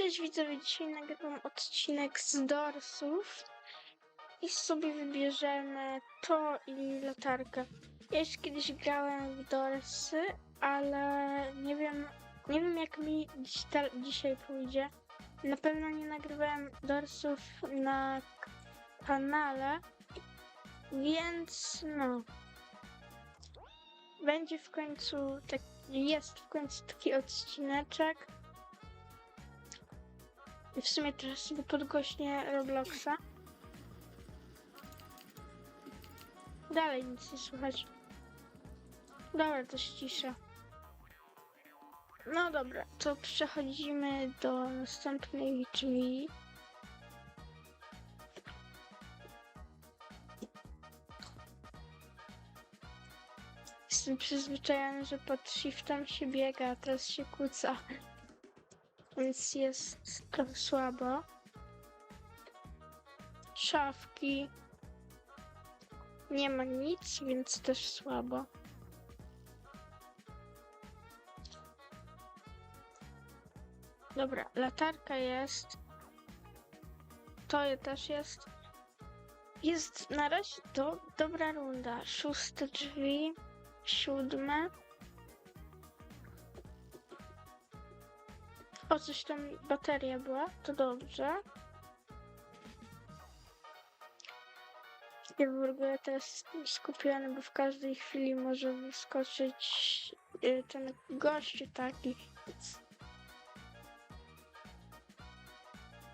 Cześć widzowie, dzisiaj nagrywam odcinek z Dorsów i sobie wybierzemy to i latarkę. Ja już kiedyś grałem w Dorsy, ale nie wiem, nie wiem jak mi dzisiaj pójdzie. Na pewno nie nagrywałem Dorsów na kanale, więc no. Będzie w końcu, tak, jest w końcu taki odcineczek. W sumie teraz sobie podgłośnię Robloxa. Dalej nic nie słychać. Dobra, to cisza. No dobra, to przechodzimy do następnej drzwi. Jestem przyzwyczajony, że pod shiftem się biega, a teraz się kłóca. Więc jest trochę słabo. Szafki. Nie ma nic, więc też słabo. Dobra, latarka jest. To je też jest. Jest na razie do, dobra runda. Szóste drzwi, siódme. Coś tam bateria była, to dobrze. Ja w ogóle teraz skupiony, bo w każdej chwili może wyskoczyć y, ten gościu taki.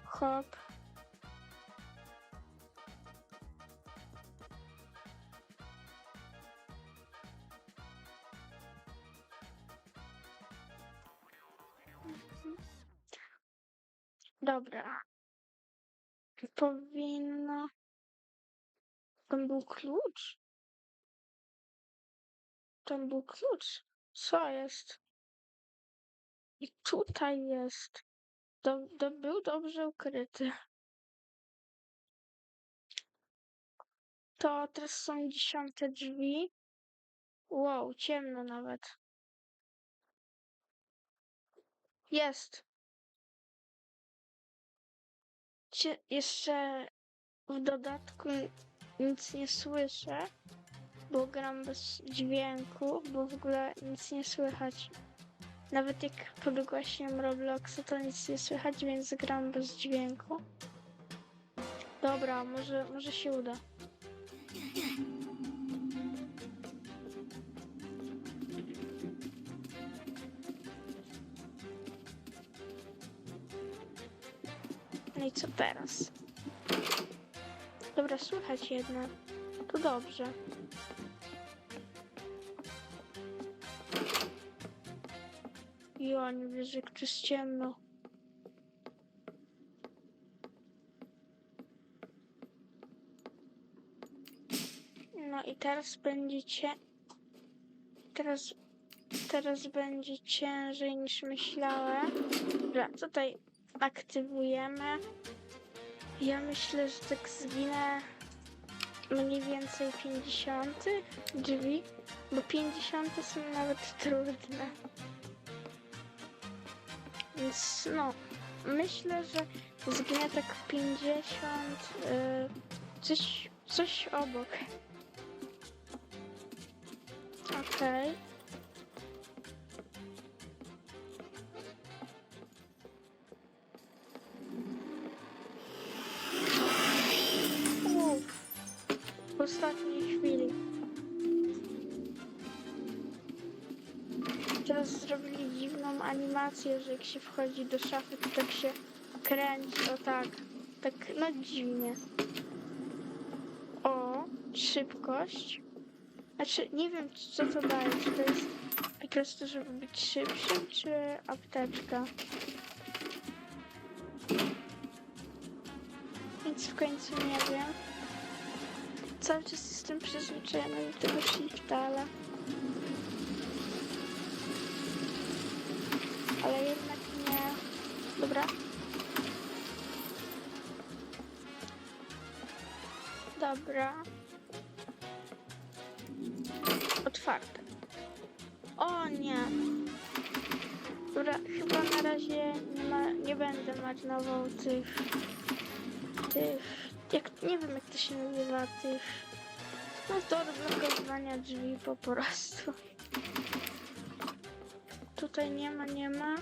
Hop. Dobra. Powinno. Tam był klucz? Tam był klucz. Co jest? I tutaj jest. Do, do, był dobrze ukryty. To teraz są dziesiąte drzwi. Wow, ciemno nawet. Jest. Jeszcze w dodatku nic nie słyszę, bo gram bez dźwięku, bo w ogóle nic nie słychać. Nawet jak podgłaśniam Robloxa, to nic nie słychać, więc gram bez dźwięku. Dobra, może, może się uda. Co teraz? Dobra, słychać jednak. To dobrze. Jo, nie wierzę, jak tu jest ciemno. No i teraz będziecie... Teraz... Teraz będzie ciężej niż myślałem. Dobra, tutaj aktywujemy. Ja myślę, że tak zginę mniej więcej 50 drzwi, bo 50 są nawet trudne. Więc no, myślę, że zginę tak 50, y, coś, coś obok. Okej. Uff, zrobili dziwną animację, że jak się wchodzi do szafy, to tak się kręci, o tak. Tak, no dziwnie. O, szybkość. Znaczy, nie wiem, co to daje. Czy to jest po prostu, żeby być szybszym, czy apteczka? Nic w końcu nie wiem. Cały czas jestem przyzwyczajony do tego shifta, ale... Ale jednak nie... Dobra. Dobra. Otwarte. O nie. Dobra, chyba na razie nie, ma, nie będę marnował tych... tych... Jak, nie wiem jak to się nazywa, tych... No do odblokowania drzwi po prostu. Tutaj nie ma, nie ma.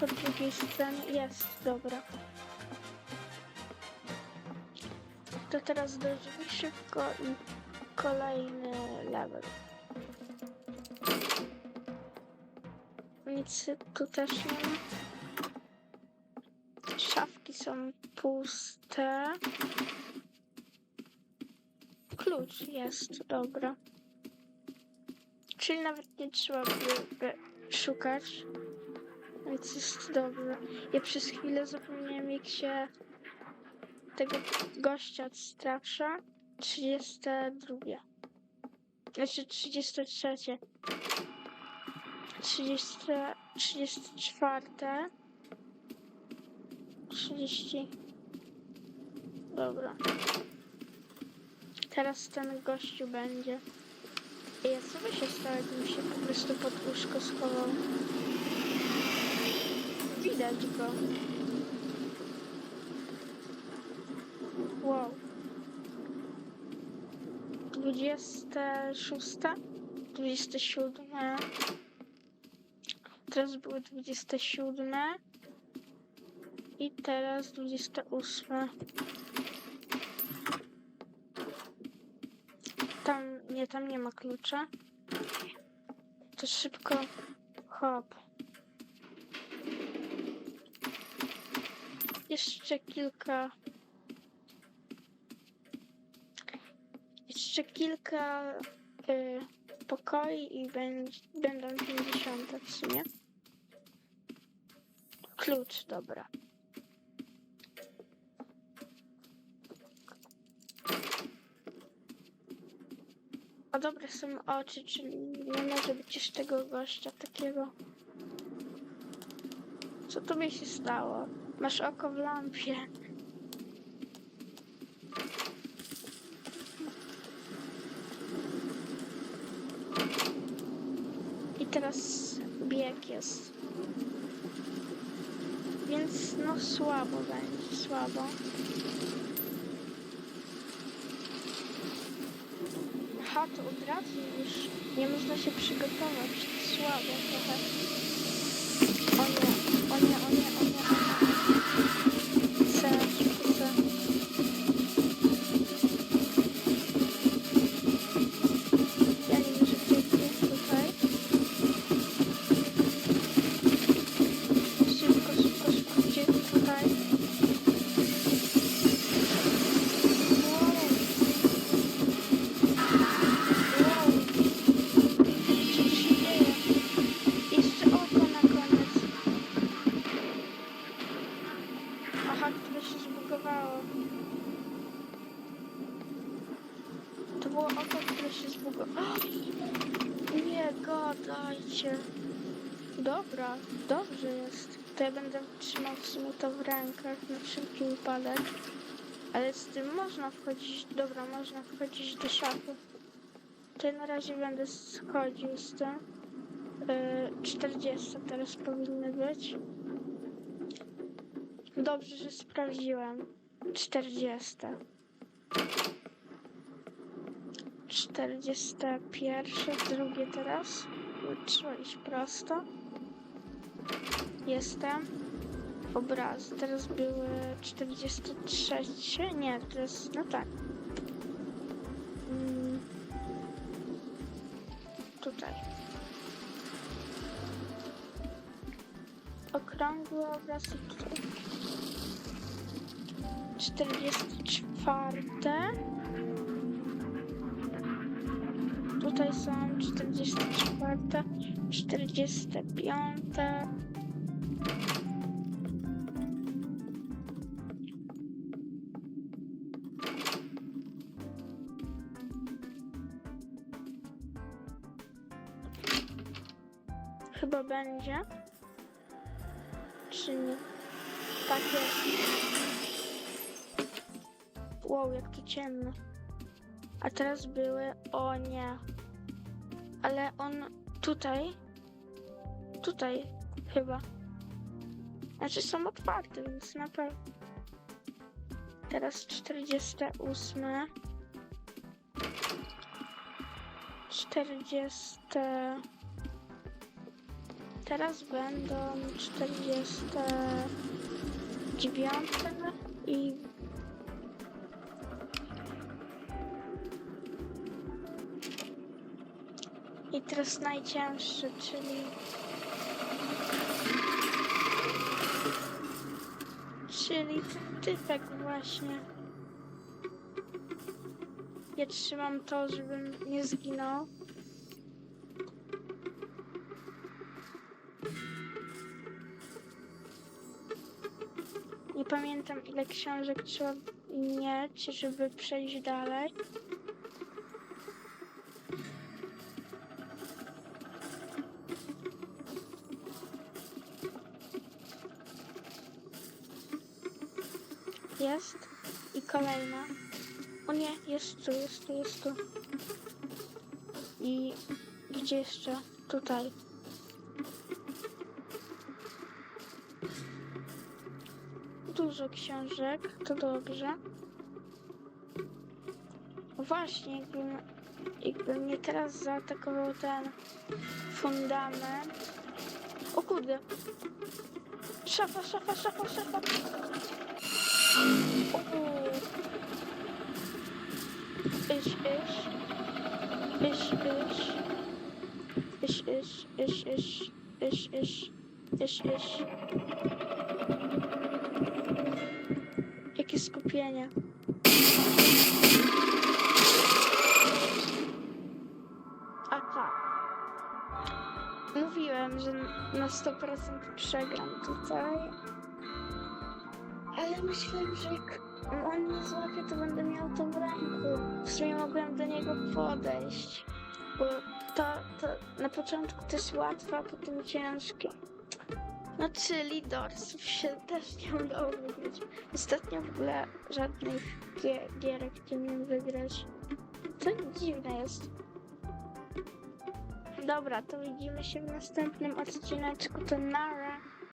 Po drugiej stronie jest, dobra. To teraz do szybko i kolejny level. Nic tu też nie ma. Szafki są puste. Klucz jest, dobra. Czyli nawet nie trzeba by, by szukać. Więc jest dobrze. Ja przez chwilę zapomniałem jak się tego gościa odstrasza. 32. Znaczy 33. 30, 34. 30. Dobra. Teraz ten gościu będzie. Ej, a co by się stało, jakbym się po prostu pod łóżko schował? Widać go. Wow. 26, 27. Teraz były 27. I teraz 28. Tam, nie, ma klucza. To szybko. Hop. Jeszcze kilka. Jeszcze kilka y, pokoi i będzie, będą 50 w sumie. Klucz, dobra. Dobre są oczy, czyli nie może być już tego gościa takiego. Co tobie się stało? Masz oko w lampie. I teraz bieg jest. Więc no słabo będzie, słabo. To od razu już nie można się przygotować. Słabo trochę. O nie, o nie, o nie, o nie. Wypadek. Ale z tym można wchodzić, dobra, można wchodzić do szafy. To na razie będę schodził z tym. Yy, 40 teraz powinny być. Dobrze, że sprawdziłem. 40. 41, drugie teraz. Trzeba iść prosto. Jestem. Obraz. Teraz były 43. Nie, jest. No tak. Mm. Tutaj. Okrągły obraz i tutaj. 44. Tutaj są 44, 45. będzie. Czy nie? Tak jest. Wow, jak to ciemno. A teraz były. O nie. Ale on tutaj. Tutaj chyba. Znaczy są otwarte, więc na pewno. Teraz 48. 40. Teraz będą 49 i i teraz najcięższy, czyli czyli typek właśnie. Ja trzymam to, żebym nie zginął. Pamiętam ile książek trzeba mieć, żeby przejść dalej. Jest. I kolejna. O nie, jest tu, jest tu, jest tu. I gdzie jeszcze? Tutaj. Dużo książek, to dobrze. O Właśnie, jakby, jakby mnie teraz zaatakował ten fundament. O kurde. Szafa, szafa, szafa, szafa. Ish, ish. Ish, ish. Ish, ish, ish, ish. Ish, ish. Ish, ish. Jakie skupienie. A tak. Mówiłem, że na 100% przegram tutaj. Ale myślałem, że jak on mnie złapie, to będę miał to w ręku. W sumie mogłem do niego podejść. Bo to, to na początku to jest łatwe, a potem ciężkie. No czyli dorsów się też nie udało wygrać. Ostatnio w ogóle żadnych gie- gierek nie umiem wygrać. To dziwne jest. Dobra, to widzimy się w następnym odcineczku. To nara.